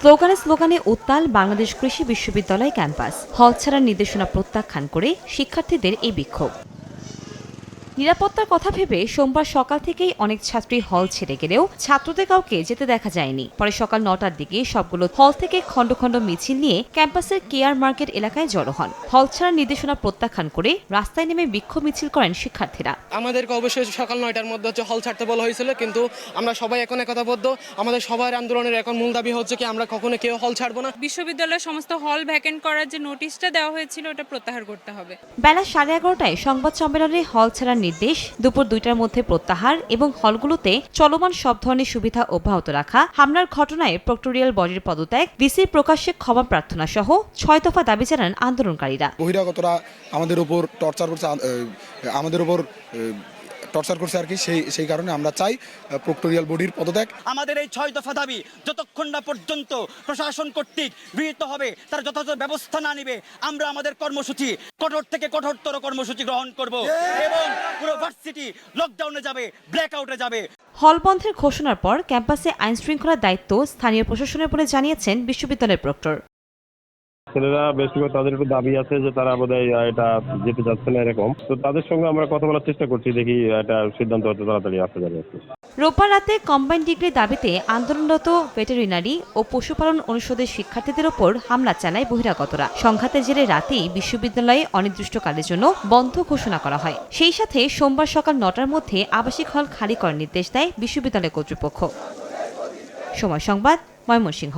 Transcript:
স্লোগানে স্লোগানে উত্তাল বাংলাদেশ কৃষি বিশ্ববিদ্যালয় ক্যাম্পাস। হল ছাড়ার নির্দেশনা প্রত্যাখ্যান করে শিক্ষার্থীদের এই বিক্ষোভ। নিরাপত্তার কথা ভেবে সোমবার সকাল থেকেই অনেক ছাত্রী হল ছেড়ে গেলেও ছাত্রদের কাউকে যেতে দেখা যায়নি। পরে সকাল নটার দিকে সবগুলো হল থেকে খণ্ড খণ্ড মিছিল নিয়ে ক্যাম্পাসের কেয়ার মার্কেট এলাকায় জড়ো হন। হল ছাড়ার নির্দেশনা প্রত্যাখ্যান করে রাস্তায় নেমে বিক্ষোভ মিছিল করেন শিক্ষার্থীরা। আমাদেরকে অবশ্যই সকাল নয়টার মধ্যে হচ্ছে হল ছাড়তে বলা হয়েছিল কিন্তু আমরা সবাই এখন একতাবদ্ধ। আমাদের সবার আন্দোলনের এখন মূল দাবি হচ্ছে কি আমরা কখনো কেউ হল ছাড়বো না। বিশ্ববিদ্যালয়ের সমস্ত হল ভ্যাকেন্ট করার যে নোটিশটা দেওয়া হয়েছিল ওটা প্রত্যাহার করতে হবে। বেলা সাড়ে এগারোটায় সংবাদ সম্মেলনে হল ছাড়ার নির্দেশ দুপুর দুইটার মধ্যে প্রত্যাহার এবং হলগুলোতে চলমান সব ধরনের সুবিধা অব্যাহত রাখা হামলার ঘটনায় প্রক্টোরিয়াল বডির পদত্যাগ ডিসি প্রকাশ্যে ক্ষমা প্রার্থনা সহ ছয় দফা দাবি জানান আন্দোলনকারীরা। বহিরাগতরা আমাদের উপর টর্চার করছে আমাদের উপর টর্চার করছে আর কি সেই সেই কারণে আমরা চাই প্রক্টোরিয়াল বডির পদত্যাগ। আমাদের এই ছয় দফা দাবি যতক্ষণ না পর্যন্ত প্রশাসন কর্তৃক গৃহীত হবে তার যথাযথ ব্যবস্থা না নিবে আমরা আমাদের কর্মসূচি কঠোর থেকে কঠোরতর কর্মসূচি গ্রহণ করব। এবং পুরো ভার্সিটি লকডাউনে যাবে ব্ল্যাকআউটে যাবে। হল বন্ধের ঘোষণার পর ক্যাম্পাসে আইন শৃঙ্খলার দায়িত্ব স্থানীয় প্রশাসনের বলে জানিয়েছেন বিশ্ববিদ্যালয়ের প্রক্টর। ছেলেরা বেশিরভাগ তাদের একটু দাবি আছে যে তারা বোধহয় এটা যেতে চাচ্ছে না এরকম। তো তাদের সঙ্গে আমরা কথা বলার চেষ্টা করছি, দেখি এটা সিদ্ধান্ত হতে তাড়াতাড়ি আসতে যাবে রোববার রাতে কম্বাইন ডিগ্রি দাবিতে আন্দোলনরত ভেটেরিনারি ও পশুপালন অনুষদের শিক্ষার্থীদের ওপর হামলা চালায় বহিরাগতরা। সংঘাতের জেরে রাতেই বিশ্ববিদ্যালয়ে অনির্দিষ্টকালের জন্য বন্ধ ঘোষণা করা হয়। সেই সাথে সোমবার সকাল নটার মধ্যে আবাসিক হল খালি করার নির্দেশ দেয় বিশ্ববিদ্যালয় কর্তৃপক্ষ। সময় সংবাদ, ময়মনসিংহ।